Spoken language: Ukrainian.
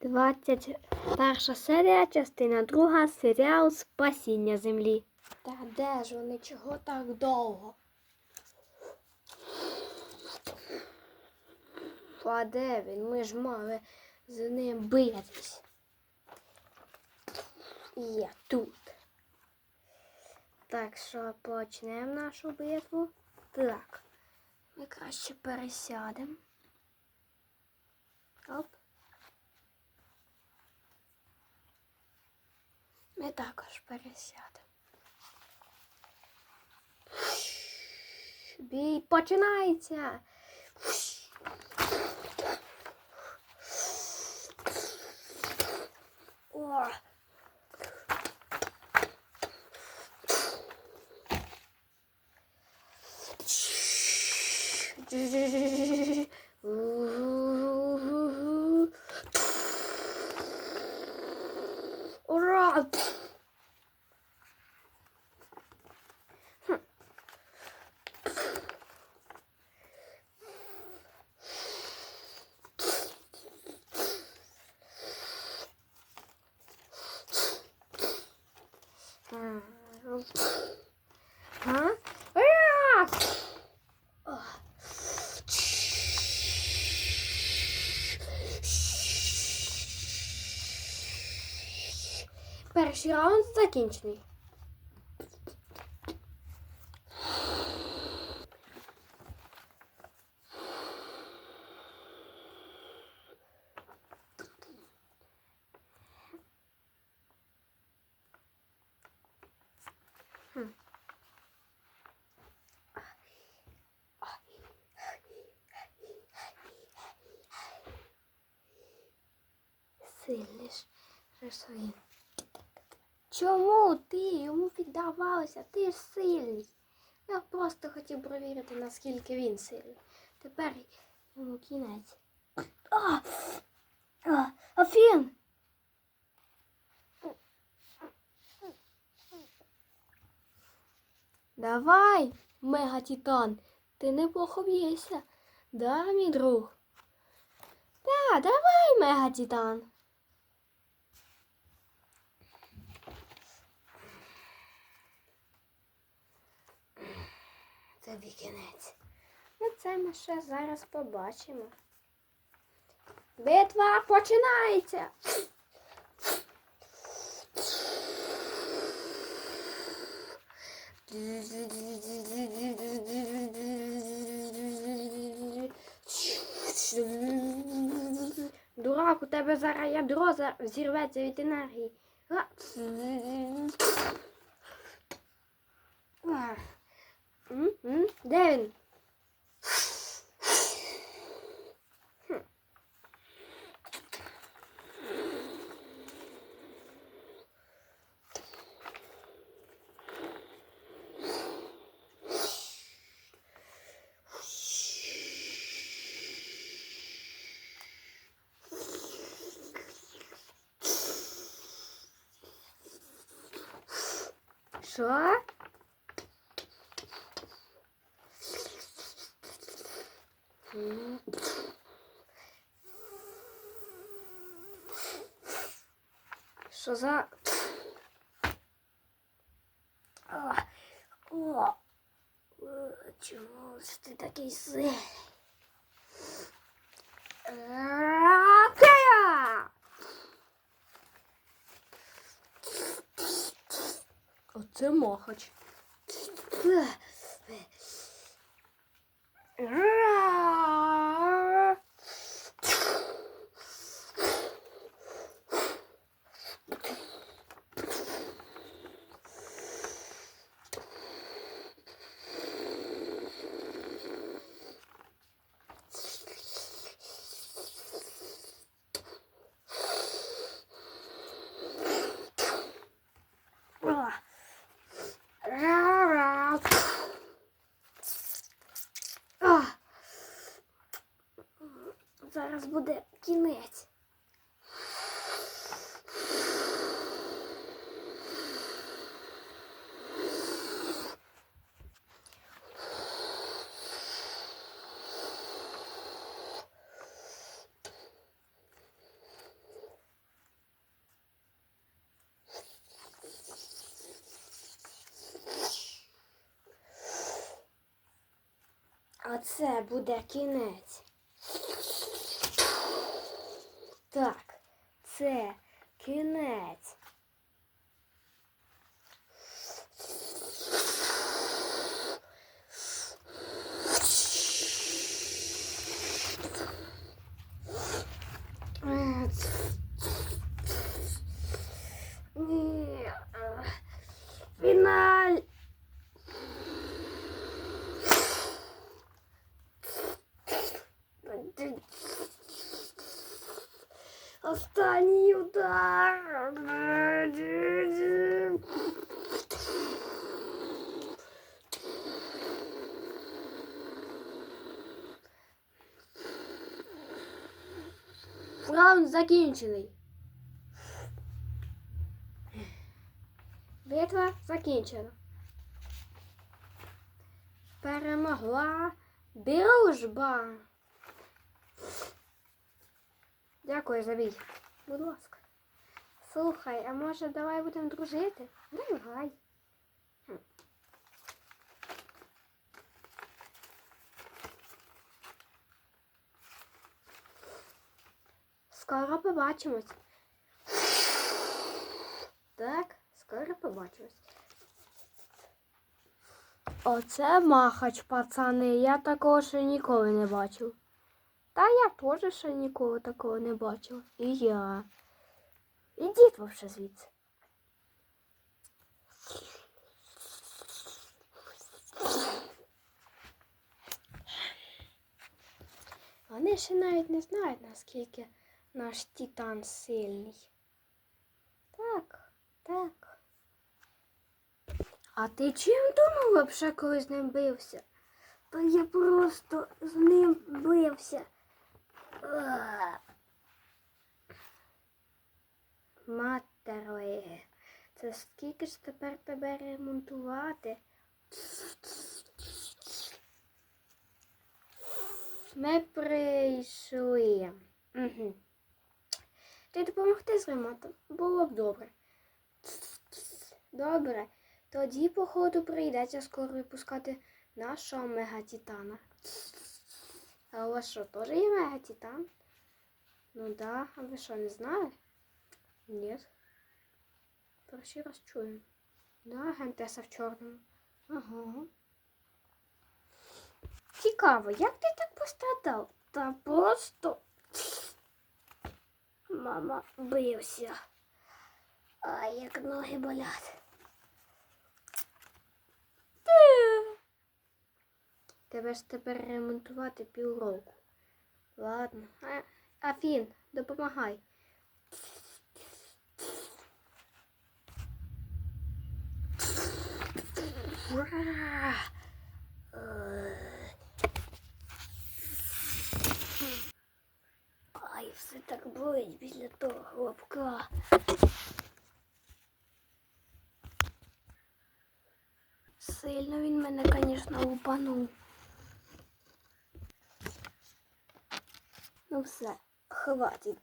21 серія, частина 2, серіал Спасіння землі. Та де ж вони? Чого так довго? А де він? Ми ж мали з ним битись. Я тут. Так що почнемо нашу битву. Так. Ми краще пересядемо. Оп. Ми також пересядемо. Бій починається. О. Ура! Перший раунд закінчений. Сильніш рисує. Чому ти йому піддавалася? Ти ж сильний. Я просто хотів провірити, наскільки він сильний. Тепер йому кінець. А! А, Афін! Давай, мега-титан, ти неплохо б'єшся. Да, мій друг? Да, давай, мега-титан. Тобі кінець. Ну, це ми ще зараз побачимо. Битва починається. Дурак, у тебе зараз ядро зірветься від енергії. Devin. Sure. Що? За. О, чому ж ти такий сильний? Оце махач. нас буде кінець. А це буде кінець. Це кінець. Ні. е, Фіналь. Удар. Раунд закінчений. Битва закінчена. Перемогла дружба. Дякую за бій. Будь ласка. Слухай, а може давай будемо дружити? Давай. Скоро побачимось. Так, скоро побачимось. Оце махач, пацани. Я такого ще ніколи не бачив. Та я теж ще ніколи такого не бачив. І я. Ідіть вовше звідси. Вони ще навіть не знають, наскільки наш титан сильний. Так, так. А ти чим думав вообще, коли з ним бився? Та я просто з ним бився. Матероє, це скільки ж тепер тебе ремонтувати? Ми прийшли. Ти допомогти з ремонтом? Було б добре. Добре. Тоді, походу, прийдеться скоро випускати нашого мегатитана. А у вас що, теж є мегатитан? Ну да, а ви що, не знали? Ні. Перший раз чую. Да, агентеса в чорному. Ага. Цікаво, як ти так пострадав? Та просто. Мама бився. А як ноги болять. Тебе ж тепер ремонтувати півроку. Ладно. А, Афін, допомагай. Ай, все так болить після того хлопка. Сильно він мене, звісно, лупанув. 弄死了，喝饱劲。